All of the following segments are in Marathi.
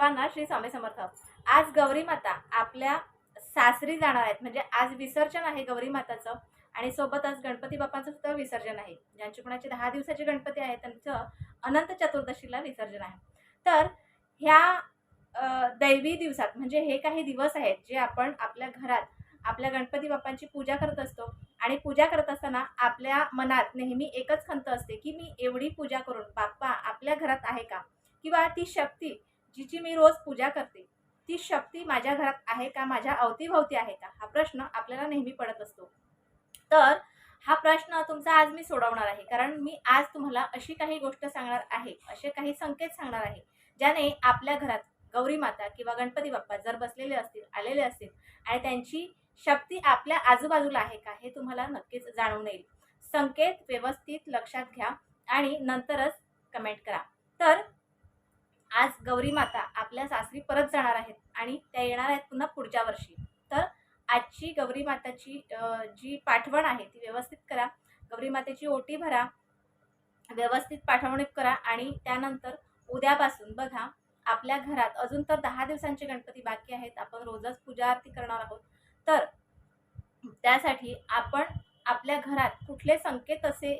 सर्वांना श्री स्वामी समर्थ. आज गौरी माता आपल्या सासरी जाणार आहेत. म्हणजे आज विसर्जन आहे गौरी माताचं. आणि सोबतच गणपती बाप्पांचं सुद्धा विसर्जन आहे. ज्यांची कोणाचे दहा दिवसाचे गणपती आहे त्यांचं अनंत चतुर्दशीला विसर्जन आहे. तर ह्या दैवी दिवसात म्हणजे हे काही दिवस आहेत जे आपण आपल्या घरात आपल्या गणपती बाप्पांची पूजा करत असतो. आणि पूजा करत असताना आपल्या मनात नेहमी एकच खंत असते की मी एवढी पूजा करून बाप्पा आपल्या घरात आहे का? किंवा ती शक्ती जिची मी रोज पूजा करते ती शक्ती माझ्या घरात आहे का? माझ्या अवतीभवती आहे का? हा प्रश्न आपल्याला नेहमी पडत असतो. तर हा प्रश्न तुमचा आज मी सोडवणार आहे. कारण मी आज तुम्हाला अशी काही गोष्ट सांगणार आहे असे काही संकेत सांगणार आहे ज्याने आपल्या घरात गौरी माता किंवा गणपती बाप्पा जर बसलेले असतील आलेले असतील आणि त्यांची शक्ती आपल्या आजूबाजूला आहे का? हे तुम्हाला नक्कीच जाणून येईल. संकेत व्यवस्थित लक्षात घ्या आणि नंतरच कमेंट करा. तर आज गौरी माता आपल्या सासरी परत जाणार आहेत आणि त्या येणार आहेत पुन्हा पुढच्या वर्षी. तर आजची गौरी माताची जी पाठवण आहे ती व्यवस्थित करा. गौरी मातेची ओटी भरा. व्यवस्थित पाठवणूक करा आणि त्यानंतर उद्यापासून बघा आपल्या घरात अजून तर दहा दिवसांचे गणपती बाकी आहेत. आपण रोजच पूजा आरती करणार आहोत. तर त्यासाठी आपण आपल्या घरात कुठले संकेत असे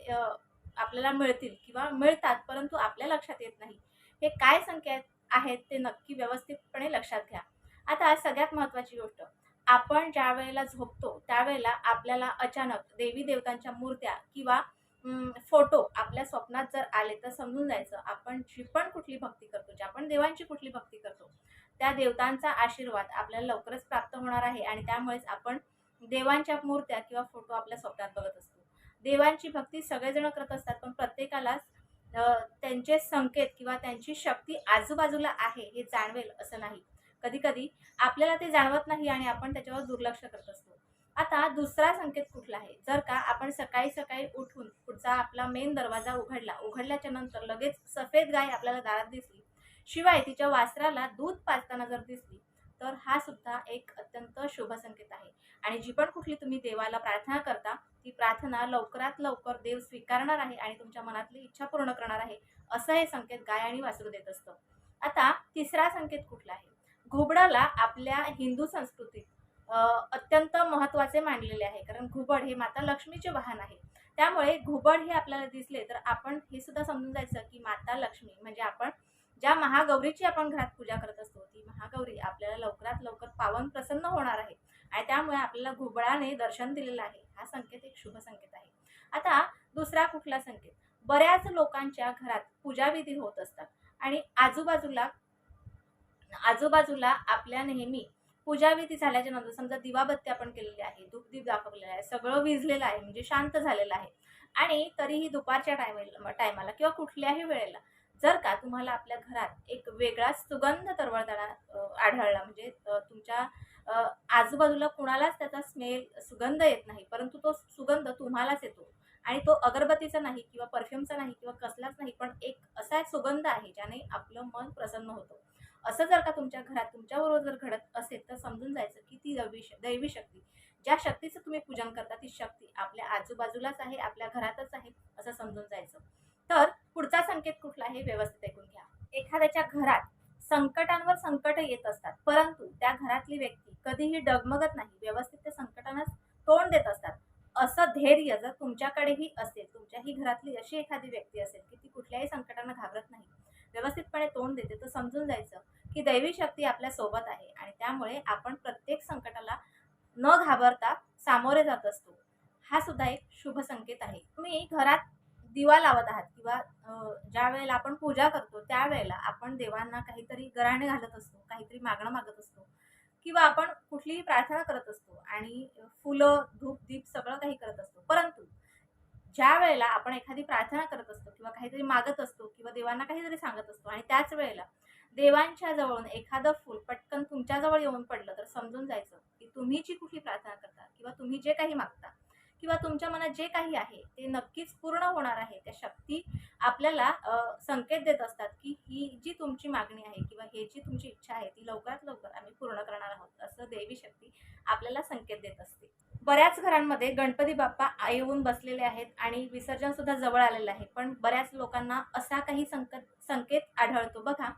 आपल्याला मिळतील किंवा मिळतात परंतु आपल्या लक्षात येत नाही. हे काय संकेत आहेत ते नक्की व्यवस्थितपणे लक्षात घ्या. आता सगळ्यात महत्त्वाची गोष्ट. आपण ज्या वेळेला झोपतो त्यावेळेला आपल्याला अचानक देवी देवतांच्या मूर्त्या किंवा फोटो आपल्या स्वप्नात जर आले तर समजून जायचं. आपण जी पण कुठली भक्ती करतो ज्या पण देवांची कुठली भक्ती करतो त्या देवतांचा आशीर्वाद आपल्याला लवकरच प्राप्त होणार आहे आणि त्यामुळेच आपण देवांच्या मूर्त्या किंवा फोटो आपल्या स्वप्नात बघत असतो. देवांची भक्ती सगळेजण करत असतात पण प्रत्येकालाच त्यांचे संकेत किंवा त्यांची शक्ती आजूबाजूला आहे हे जाणवेल असं नाही. कधीकधी आपल्याला ते जाणवत नाही आणि आपण त्याच्यावर दुर्लक्ष करत असतो. आता दुसरा संकेत कुठला आहे? जर का आपण सकाळी सकाळी उठून पुढचा आपला मेन दरवाजा उघडला उघडल्याच्या नंतर लगेच सफेद गाय आपल्याला दारात दिसली शिवाय तिच्या वासराला दूध पाजताना जर दिसली तर हा सुद्धा एक अत्यंत शुभ संकेत आहे. आणि जी पण कुठली तुम्ही देवाला प्रार्थना करता ती प्रार्थना लवकरात लवकर देव स्वीकारणार आहे आणि तुमच्या मनातली इच्छा पूर्ण करणार आहे असं हे संकेत गाय आणि वासरू देत असतं. आता तिसरा संकेत कुठला आहे? घुबडाला आपल्या हिंदू संस्कृतीत अत्यंत महत्त्वाचे मानलेले आहे कारण घुबड हे माता लक्ष्मीचे वाहन आहे. त्यामुळे घुबड हे आपल्याला दिसले तर आपण हे सुद्धा समजून जायचं की माता लक्ष्मी म्हणजे आपण ज्या महागौरीची आपण घरात पूजा करत असतो ती महागौरी आपल्याला लवकरात लवकर पावन प्रसन्न होणार आहे. आणि त्यामुळे आपल्याला घुबळाने दर्शन दिलेलं आहे. हा संकेत एक शुभ संकेत आहे. आता दुसरा कुठला संकेत? बऱ्याच लोकांच्या घरात पूजाविधी होत असतात. आणि आजूबाजूला आजूबाजूला आपल्या नेहमी पूजाविधी झाल्याच्यानंतर समजा दिवाबत्ती आपण केलेली आहे धूपदीप दाखवलेला आहे सगळं विजलेलं आहे म्हणजे शांत झालेलं आहे. आणि तरीही दुपारच्या टायमेला टायमाला किंवा कुठल्याही वेळेला जर का तुम्हाला आपल्या घरात एक वेगळा सुगंध तरवळताना आढळला म्हणजे तुमच्या आजूबाजूला कुणालाच त्याचा स्मेल सुगंध येत नाही. परंतु तो सुगंध तुम्हालाच येतो. आणि तो अगरबत्तीचा नाही किंवा परफ्यूमचा नाही किंवा कसलाच नाही पण एक असा एक सुगंध आहे ज्याने आपलं मन प्रसन्न होतं. असं जर का तुमच्या घरात तुमच्याबरोबर जर घडत असेल तर समजून जायचं की ती दैवी दैवी शक्ती. ज्या शक्तीचं तुम्ही पूजन करता ती शक्ती आपल्या आजूबाजूलाच आहे आपल्या घरातच आहे असं समजून जायचं. तर पुढचा संकेत कुठला आहे व्यवस्थित ऐकून घ्या. एखाद्याच्या घरात संकटांवर संकट येत असतात. परंतु त्या घरातली व्यक्ती कधीही डगमगत नाही. व्यवस्थित त्या संकटांना तोंड देत असतात. असं धैर्य जर तुमच्याकडेही असेल तुमच्याही घरातली अशी एखादी व्यक्ती असेल की ती कुठल्याही संकटांना घाबरत नाही व्यवस्थितपणे तोंड देते तर समजून जायचं की दैवी शक्ती आपल्यासोबत आहे आणि त्यामुळे आपण प्रत्येक संकटाला न घाबरता सामोरे जात असतो. हा सुद्धा एक शुभ संकेत आहे. तुम्ही घरात दिवा लावत आहात किंवा ज्या वेळेला आपण पूजा करतो त्यावेळेला आपण देवांना काहीतरी गराणे घालत असतो काहीतरी मागणं मागत असतो किंवा आपण कुठलीही प्रार्थना करत असतो आणि फुलं धूप दीप सगळं काही करत असतो. परंतु ज्या वेळेला आपण एखादी प्रार्थना करत असतो किंवा काहीतरी मागत असतो किंवा देवांना काहीतरी सांगत असतो आणि त्याच वेळेला देवांच्या जवळून एखादं फूल पटकन तुमच्याजवळ येऊन पडलं तर समजून जायचं की तुम्ही जी कुठली प्रार्थना करता किंवा तुम्ही जे काही मागता किंवा तुमच्या मनात जे काही आहे ते नक्कीच पूर्ण होणार आहे. त्या शक्ती आपल्याला संकेत देत असतात की ही जी तुमची मागणी आहे किंवा हे जी तुमची इच्छा आहे ती लवकरात लवकर आम्ही पूर्ण करणार आहोत असं देवी शक्ती आपल्याला संकेत देत असते. बऱ्याच घरांमध्ये गणपती बाप्पा येऊन बसलेले आहेत आणि विसर्जन सुद्धा जवळ आलेलं आहे. पण बऱ्याच लोकांना असा काही संकेत संकेत आढळतो. बघा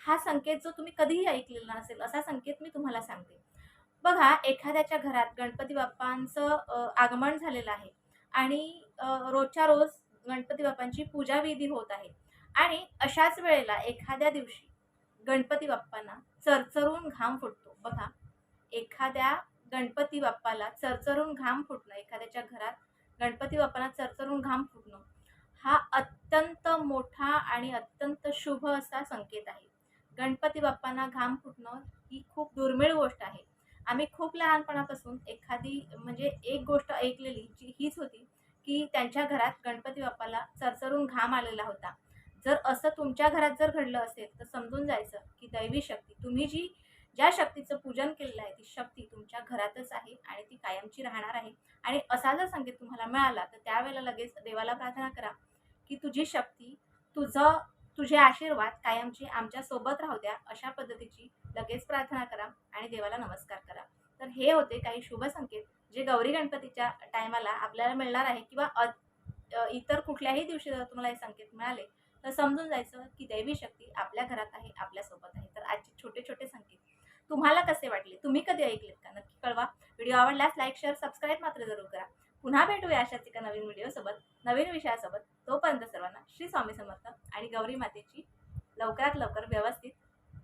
हा संकेत जो तुम्ही कधीही ऐकलेला नसेल असा संकेत मी तुम्हाला सांगते. बघा एखाद्याच्या घरात गणपती बाप्पांचं आगमन झालेलं आहे आणि रोजच्या रोज गणपती बाप्पांची पूजा विधी होत आहे आणि अशाच वेळेला एखाद्या दिवशी गणपती बाप्पांना चरचरून घाम फुटतो. बघा एखाद्या गणपती बाप्पाला चरचरून घाम फुटणं एखाद्याच्या घरात गणपती बाप्पाला चरचरून घाम फुटणं हा अत्यंत मोठा आणि अत्यंत शुभ असा संकेत आहे. गणपती बाप्पांना घाम फुटणं ही खूप दुर्मिळ गोष्ट आहे. आम्ही खूप लहानपणापासून एखादी म्हणजे एक गोष्ट ऐकलेली जी हीच होती की त्यांच्या घरात गणपती बाप्पाला चरचरून घाम आलेला होता. जर असं तुमच्या घरात जर घडलं असेल तर समजून जायचं की दैवी शक्ती. तुम्ही जी ज्या शक्तीचं पूजन केलेलं आहे ती शक्ती तुमच्या घरातच आहे आणि ती कायमची राहणार आहे. आणि असा जर संकेत तुम्हाला मिळाला तर त्यावेळेला लगेच देवाला प्रार्थना करा की तुझी शक्ती तुझं तुझे आशीर्वाद कायमचे आमच्यासोबत राहू द्या. अशा पद्धतीची लगेच प्रार्थना करा आणि देवाला नमस्कार करा. तर हे होते काही शुभ संकेत जे गौरी गणपतीच्या टायमाला आपल्याला मिळणार आहे किंवा अ- इतर कुठल्याही दिवशी जर तुम्हाला हे संकेत मिळाले तर समजून जायचं की दैवी शक्ती आपल्या घरात आहे आपल्यासोबत आहे. तर आजचे छोटे छोटे संकेत. तुम्हाला कसे वाटले? तुम्ही कधी ऐकलेत का? नक्की कळवा. व्हिडिओ आवडल्यास लाईक शेअर सबस्क्राईब मात्र जरूर करा. पुन्हा भेटूया अशाच एका नवीन व्हिडिओसोबत नवीन विषयासोबत. तोपर्यंत सर्वांना श्री स्वामी समर्थ आणि गौरी मातेची लवकरात लवकर व्यवस्थित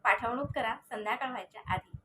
पाठवणूक करा. संध्याकाळ व्हायच्या आधी.